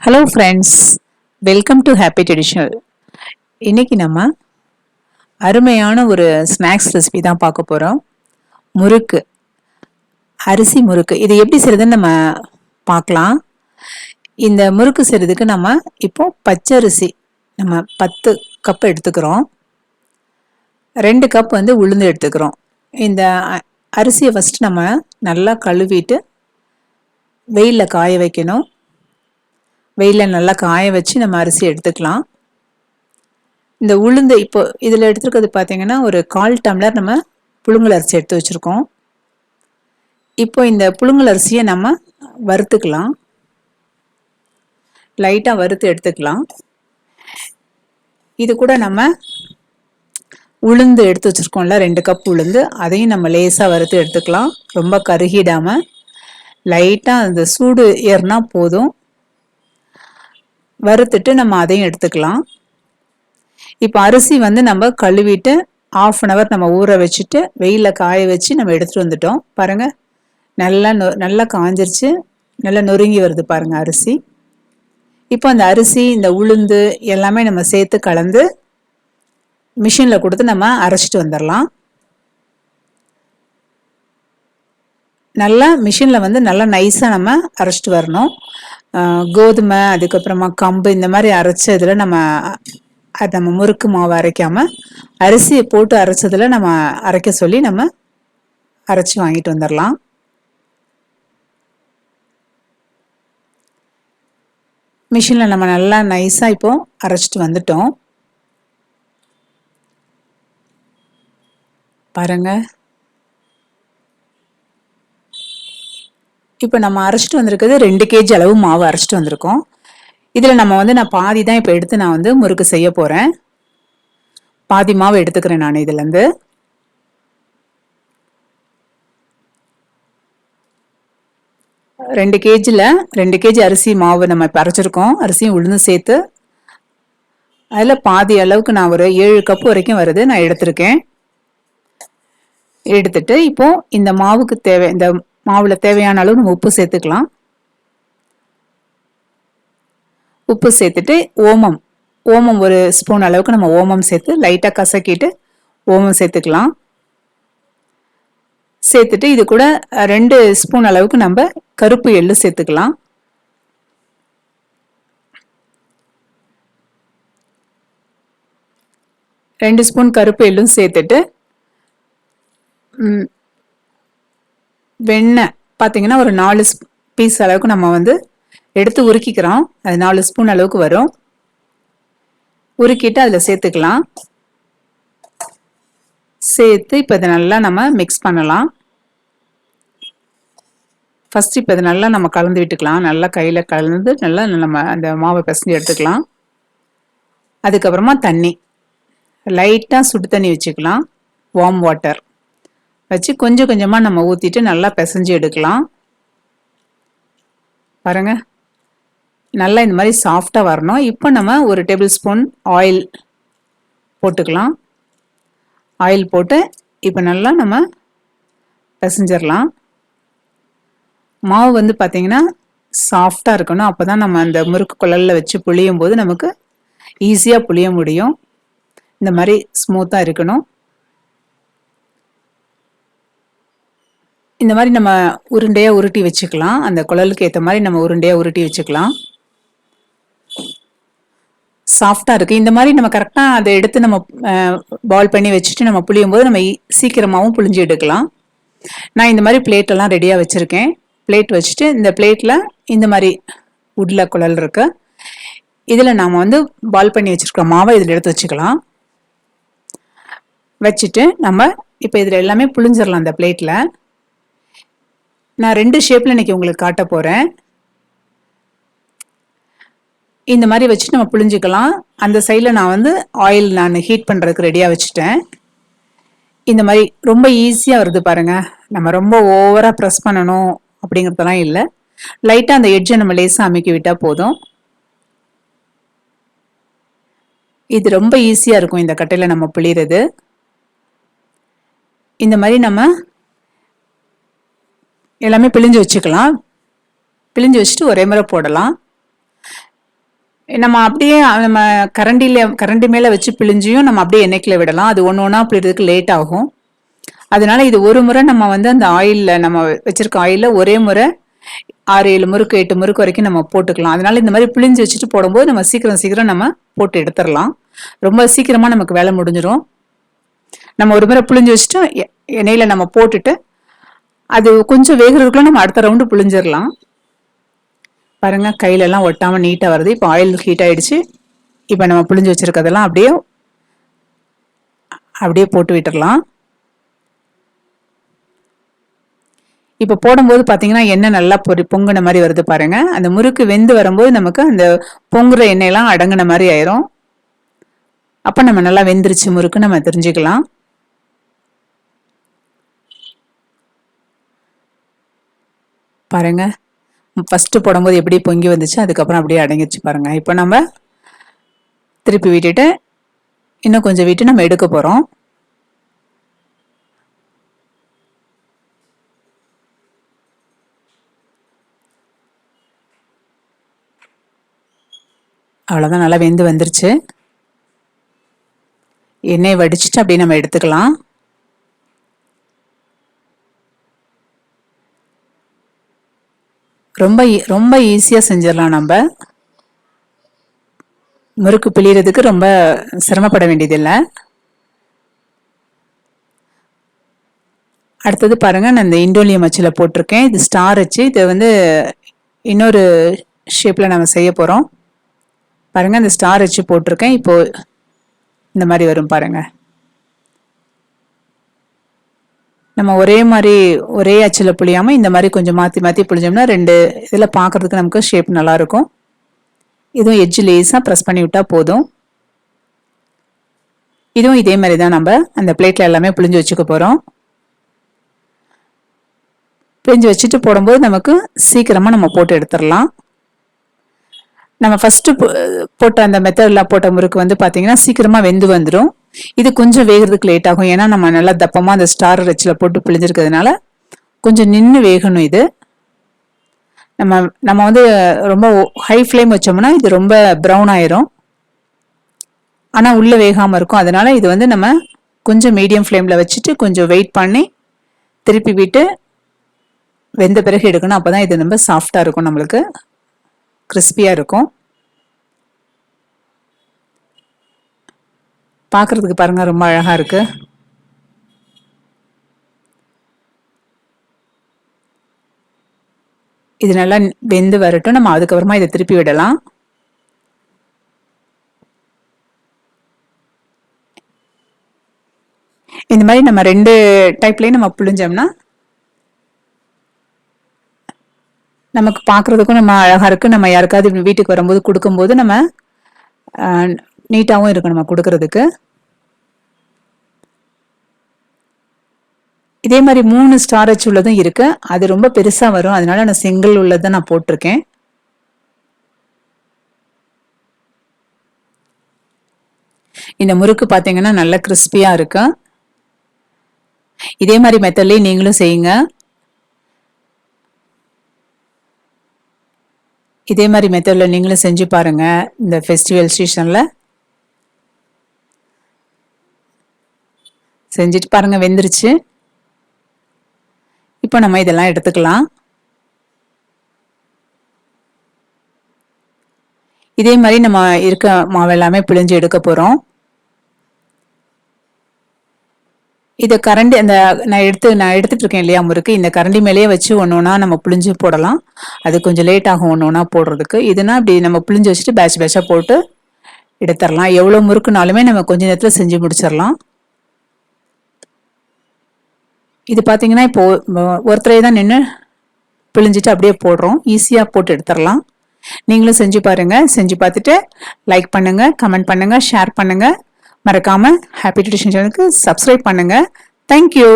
Hello friends welcome to happy traditional இன்றைக்கி நம்ம அருமையான ஒரு ஸ்நாக்ஸ் ரெசிபி தான் பார்க்க போகிறோம் முறுக்கு. அரிசி முறுக்கு. இது எப்படி செய்யுதுன்னு நம்ம பார்க்கலாம். இந்த முறுக்கு செய்கிறதுக்கு நம்ம இப்போ பச்சரிசி நம்ம பத்து கப் எடுத்துக்கிறோம். ரெண்டு கப் வந்து உளுந்து எடுத்துக்கிறோம். இந்த அரிசியை ஃபஸ்ட்டு நம்ம நல்லா கழுவிட்டு வெயிலில் காய வைக்கணும். வெயிலில் நல்லா காய வச்சு நம்ம அரிசி எடுத்துக்கலாம். இந்த உளுந்து இப்போ இதில் எடுத்துருக்கிறது பார்த்தீங்கன்னா ஒரு கால் டம்ளர் நம்ம புழுங்கல் அரிசி எடுத்து வச்சுருக்கோம். இப்போ இந்த புழுங்கல் அரிசியை நம்ம வறுத்துக்கலாம். லைட்டாக வறுத்து எடுத்துக்கலாம். இது கூட நம்ம உளுந்து எடுத்து வச்சுருக்கோம்ல ரெண்டு கப் உளுந்து. அதையும் நம்ம லேசாக வறுத்து எடுத்துக்கலாம். ரொம்ப கருகிடாமல் லைட்டாக அந்த சூடு ஏறினா போதும். வறுத்துட்டு நம்ம அதையும் எடுத்துக்கலாம். இப்போ அரிசி வந்து நம்ம கழுவிட்டு ஆஃப் அன் ஹவர் நம்ம ஊற வச்சுட்டு வெயிலில் காய வச்சு நம்ம எடுத்துகிட்டு வந்துட்டோம். பாருங்கள் நல்லா நொ நல்லா காஞ்சிருச்சு. நல்லா நொறுங்கி வருது பாருங்கள் அரிசி. இப்போ அந்த அரிசி இந்த உளுந்து எல்லாமே நம்ம சேர்த்து கலந்து மிஷினில் கொடுத்து நம்ம அரைச்சிட்டு வந்துடலாம். நல்லா மிஷினில் வந்து நல்லா நைஸாக நம்ம அரைச்சிட்டு வரணும். கோதுமை அதுக்கப்புறமா கம்பு இந்த மாதிரி அரைச்சதுல நம்ம அது நம்ம முறுக்கு மாவு அரைக்காம அரிசியை போட்டு அரைச்சதில் நம்ம அரைக்க சொல்லி நம்ம அரைச்சி வாங்கிட்டு வந்துடலாம் மிஷினில் நம்ம நல்லா நைஸாக இப்போ அரைச்சிட்டு வந்துட்டோம். பாருங்கள் இப்போ நம்ம அரைச்சிட்டு வந்திருக்கிறது ரெண்டு கேஜி அளவு மாவு அரைச்சிட்டு வந்திருக்கோம். இதில் நம்ம வந்து நான் பாதி தான் இப்போ எடுத்து நான் வந்து முறுக்கு செய்ய போகிறேன் பாதி மாவு எடுத்துக்கிறேன் நான் இதுலேருந்து ரெண்டு கேஜியில் ரெண்டு கேஜி அரிசி மாவு நம்ம இப்போ அரைச்சிருக்கோம். அரிசியும் உளுந்து சேர்த்து. அதில் பாதி அளவுக்கு நான் ஒரு ஏழு கப் வரைக்கும் வருது நான் எடுத்திருக்கேன். எடுத்துட்டு இப்போ இந்த மாவுக்கு தேவை இந்த மாவில் தேவையான அளவு நம்ம உப்பு சேர்த்துக்கலாம். உப்பு சேர்த்துட்டு ஓமம். ஓமம் ஒரு ஸ்பூன் அளவுக்கு நம்ம ஓமம் சேர்த்து லைட்டாக கசக்கிட்டு ஓமம் சேர்த்துக்கலாம். சேர்த்துட்டு இது கூட ரெண்டு ஸ்பூன் அளவுக்கு நம்ம கருப்பு எள்ளு சேர்த்துக்கலாம். ரெண்டு ஸ்பூன் கருப்பு எள்ளும் சேர்த்துட்டு ம், வெண்ணெய் பார்த்தீங்கன்னா ஒரு நாலு பீஸ் அளவுக்கு நம்ம வந்து எடுத்து உருக்கிக்கிறோம். அது நாலு ஸ்பூன் அளவுக்கு வரும். உருக்கிட்டு அதில் சேர்த்துக்கலாம். சேர்த்து இப்போ இதை நல்லா நம்ம மிக்ஸ் பண்ணலாம். ஃபஸ்ட் இப்போ இதை நல்லா நம்ம கலந்து விட்டுக்கலாம். நல்லா கையில் கலந்து நல்லா நம்ம அந்த மாவை பிசைஞ்சு எடுத்துக்கலாம். அதுக்கப்புறமா தண்ணி. லைட்டாக சுடு தண்ணி வச்சுக்கலாம். வார்ம் வாட்டர் வச்சு கொஞ்சம் கொஞ்சமாக நம்ம ஊற்றிட்டு நல்லா பிசைஞ்சு எடுக்கலாம். பாருங்க. நல்லா இந்த மாதிரி சாஃப்டாக வரணும். இப்போ நம்ம ஒரு டேபிள் ஸ்பூன் ஆயில் போட்டுக்கலாம். ஆயில் போட்டு இப்போ நல்லா நம்ம பிசைஞ்சிடலாம். மாவு வந்து பார்த்திங்கன்னா சாஃப்டாக இருக்கணும். அப்போ தான் நம்ம அந்த முறுக்கு குழல்ல வச்சு புளியும் போது நமக்கு ஈஸியாக புளிய முடியும். இந்த மாதிரி ஸ்மூத்தாக இருக்கணும். இந்த மாதிரி நம்ம உருண்டையாக உருட்டி வச்சுக்கலாம். அந்த குழலுக்கு ஏற்ற மாதிரி நம்ம உருண்டையாக உருட்டி வச்சுக்கலாம். சாஃப்டாக இருக்குது இந்த மாதிரி நம்ம கரெக்டாக அதை எடுத்து நம்ம பால் பண்ணி வச்சுட்டு நம்ம புளியும் போது நம்ம சீக்கிரமாகவும் புளிஞ்சு எடுக்கலாம். நான் இந்த மாதிரி பிளேட்டெல்லாம் ரெடியாக வச்சுருக்கேன். பிளேட் வச்சுட்டு இந்த பிளேட்டில் இந்த மாதிரி உட்ல குழல் இருக்கு. இதில் நாம் வந்து பால் பண்ணி வச்சுருக்க மாவை இதில் எடுத்து வச்சுக்கலாம். வச்சுட்டு நம்ம இப்போ இதில் எல்லாமே புளிஞ்சிடலாம் அந்த பிளேட்டில் நான் ரெண்டு ஷேப்பில் இன்னைக்கு உங்களுக்கு காட்ட போகிறேன் இந்த மாதிரி வச்சு நம்ம புளிஞ்சுக்கலாம் அந்த சைடில் நான் வந்து ஆயில் நான் ஹீட் பண்ணுறதுக்கு ரெடியாக வச்சுட்டேன். இந்த மாதிரி ரொம்ப ஈஸியாக வருது பாருங்க. நம்ம ரொம்ப ஓவராக ப்ரெஸ் பண்ணணும் அப்படிங்கிறதெல்லாம் இல்லை. லைட்டாக அந்த எட்ஜை நம்ம லேசாக அமைக்கி விட்டால் போதும். இது ரொம்ப ஈஸியாக இருக்கும் இந்த கட்டையில் நம்ம புளியறது இந்த மாதிரி நம்ம எல்லாமே பிழிஞ்சு வச்சுக்கலாம். பிழிஞ்சு வச்சுட்டு ஒரே முறை போடலாம். நம்ம அப்படியே நம்ம கரண்டியில் கரண்டி மேலே வச்சு பிழிஞ்சியும் நம்ம அப்படியே எண்ணெய்க்கில் விடலாம். அது ஒன்று ஒன்றா பிழிறதுக்கு லேட் ஆகும். அதனால இது ஒரு முறை நம்ம வந்து அந்த ஆயிலில் நம்ம வச்சிருக்க ஆயிலில் ஒரே முறை ஆறு ஏழு முறுக்கு எட்டு முறுக்கு வரைக்கும் நம்ம போட்டுக்கலாம். அதனால இந்த மாதிரி பிழிஞ்சு வச்சுட்டு போடும்போது நம்ம சீக்கிரம் சீக்கிரம் நம்ம போட்டு எடுத்துடலாம். ரொம்ப சீக்கிரமாக நமக்கு வேலை முடிஞ்சிடும் நம்ம ஒரு முறை பிழிஞ்சு வச்சுட்டு எ- நம்ம போட்டுட்டு அது கொஞ்சம் வேகிறதுக்குள்ள நம்ம அடுத்த ரவுண்டு புழிஞ்சிடலாம் பாருங்க கையிலெல்லாம் ஒட்டாமல் ஒட்டாம நீட்டா வருது. இப்போ ஆயில் ஹீட் ஆயிடுச்சு. இப்போ நம்ம புழிஞ்சு வச்சிருக்கதெல்லாம் அப்படியே அப்படியே போட்டு விட்டுறலாம் இப்போ போடும்போது பார்த்தீங்கன்னா எண்ணெய் நல்லா பொரி பொங்கின மாதிரி வருது பாருங்க. அந்த முறுக்கு வெந்து வரும்போது நமக்கு அந்த பொங்குற எண்ணெயெல்லாம் அடங்கின மாதிரி ஆயிரும். அப்போ நம்ம நல்லா வெந்துருச்சு முறுக்கு நம்ம தெரிஞ்சுக்கலாம். பாருங்க. ஃபஸ்ட்டு போடும்போது எப்படி பொங்கி வந்துச்சு அதுக்கப்புறம் அப்படியே அடங்கிருச்சு பாருங்கள் இப்போ நம்ம திருப்பி விட்டுட்டு இன்னும் கொஞ்சம் விட்டு நம்ம எடுக்க போகிறோம் அவ்வளோதான் நல்லா வெந்து வந்துருச்சு. எண்ணெய் வடிச்சிட்டு அப்படியே நம்ம எடுத்துக்கலாம். ரொம்ப e, ரொம்ப ஈஸியாக செஞ்சிடலாம் நம்ம. முறுக்கு பிழியறதுக்கு ரொம்ப சிரமப்பட வேண்டியதில்லை. அடுத்தது பாருங்கள் நான் இந்த இண்டோலியம் அச்சில் போட்டிருக்கேன். இது ஸ்டார் அச்சு இது வந்து இன்னொரு ஷேப்பில் நம்ம செய்ய போகிறோம் பாருங்கள் இந்த ஸ்டார் அச்சு போட்டிருக்கேன். இப்போது இந்த மாதிரி வரும் பாருங்கள் நம்ம ஒரே மாதிரி ஒரே அச்சில் புளியாமல் இந்த மாதிரி கொஞ்சம் மாற்றி மாற்றி புளிஞ்சோம்னா ரெண்டு இதில் பார்க்கறதுக்கு நமக்கு ஷேப் நல்லாயிருக்கும் இதுவும் எட்ஜ் லேஸாக ப்ரெஸ் பண்ணி விட்டால் போதும். இதுவும் இதே மாதிரி தான் நம்ம அந்த பிளேட்டில் எல்லாமே புளிஞ்சு வச்சுக்க போகிறோம் பிழிஞ்சு வச்சுட்டு போடும்போது நமக்கு சீக்கிரமாக நம்ம போட்டு எடுத்துடலாம். நம்ம ஃபஸ்ட்டு போட்ட அந்த மெத்தடில் போட்ட முறுக்கு வந்து பார்த்திங்கன்னா சீக்கிரமாக வெந்து வந்துடும் இது கொஞ்சம் வேகிறதுக்கு லேட் ஆகும். ஏன்னா நம்ம நல்லா தப்பமாக அந்த ஸ்டார் ரச்சில் போட்டு பிழிஞ்சிருக்கிறதுனால கொஞ்சம் நின்று வேகணும் இது. நம்ம நம்ம வந்து ரொம்ப ஹை ஃப்ளேம் வச்சோம்னா இது ரொம்ப ப்ரௌன் ஆயிரும். ஆனால் உள்ளே வேகாமல் இருக்கும். அதனால இது வந்து நம்ம கொஞ்சம் மீடியம் ஃப்ளேமில் வச்சுட்டு கொஞ்சம் வெயிட் பண்ணி திருப்பி விட்டு வெந்த பிறகு எடுக்கணும். அப்போ தான் இது ரொம்ப சாஃப்டாக இருக்கும். நம்மளுக்கு கிறிஸ்பியாக இருக்கும். பார்க்குறதுக்கு பாருங்க ரொம்ப அழகாக இருக்கு. இது நல்லா வெந்து வரட்டும். நம்ம அதுக்கப்புறமா இதை திருப்பி விடலாம். இந்த மாதிரி நம்ம ரெண்டு டைப்லேயும் நம்ம புழிஞ்சோம்னா நமக்கு பார்க்குறதுக்கும் நம்ம அழகாக இருக்குது நம்ம யாருக்காவது வீட்டுக்கு வரும்போது கொடுக்கும்போது நம்ம நீட்டாகவும் இருக்கும் நம்ம கொடுக்கறதுக்கு? இதே மாதிரி மூணு ஸ்டார் உள்ளதும் இருக்கு. அது ரொம்ப பெருசா வரும். அதனால நான் சிங்கிள் உள்ளதை நான் போட்டிருக்கேன். இந்த முறுக்கு பார்த்தீங்கன்னா நல்ல கிறிஸ்பியா இருக்கு. இதே மாதிரி மெத்தட்லேயே நீங்களும் செய்யுங்க. இதே மாதிரி மெத்தடில் நீங்களும் செஞ்சு பாருங்கள் இந்த ஃபெஸ்டிவல் சீசனில் செஞ்சுட்டு பாருங்க வெந்துருச்சு. இப்போ நம்ம இதெல்லாம் எடுத்துக்கலாம். இதே மாதிரி நம்ம இருக்க மாவு எல்லாமே பிழிஞ்சு எடுக்க போகிறோம் இதை கரண்டி அந்த நான் எடுத்து நான் எடுத்துட்டு இருக்கேன் இல்லையா முறுக்கு இந்த கரண்டி மேலேயே வச்சு ஒன்று ஒன்றா நம்ம புளிஞ்சு போடலாம். அது கொஞ்சம் லேட் ஆகும் ஒன்று ஒன்றா போடுறதுக்கு. இதுனா இப்படி நம்ம புளிஞ்சு வச்சுட்டு பேட்ச் பேட்சாக போட்டு எடுத்துடலாம். எவ்வளோ முறுக்குனாலுமே நம்ம கொஞ்ச நேரத்தில் செஞ்சு முடிச்சிடலாம். இது பார்த்தீங்கன்னா இப்போ ஒருத்தரே தான் நின்று பிழிஞ்சிட்டு அப்படியே போடுறோம். ஈஸியாக போட்டு எடுத்துடலாம். நீங்களும் செஞ்சு பாருங்கள் செஞ்சு பார்த்துட்டு லைக் பண்ணுங்கள் கமெண்ட் பண்ணுங்கள் ஷேர் பண்ணுங்கள் மறக்காமல் ஹாப்பி ட்ரெடிஷன் சேனலுக்கு சப்ஸ்கிரைப் பண்ணுங்கள் தேங்க்யூ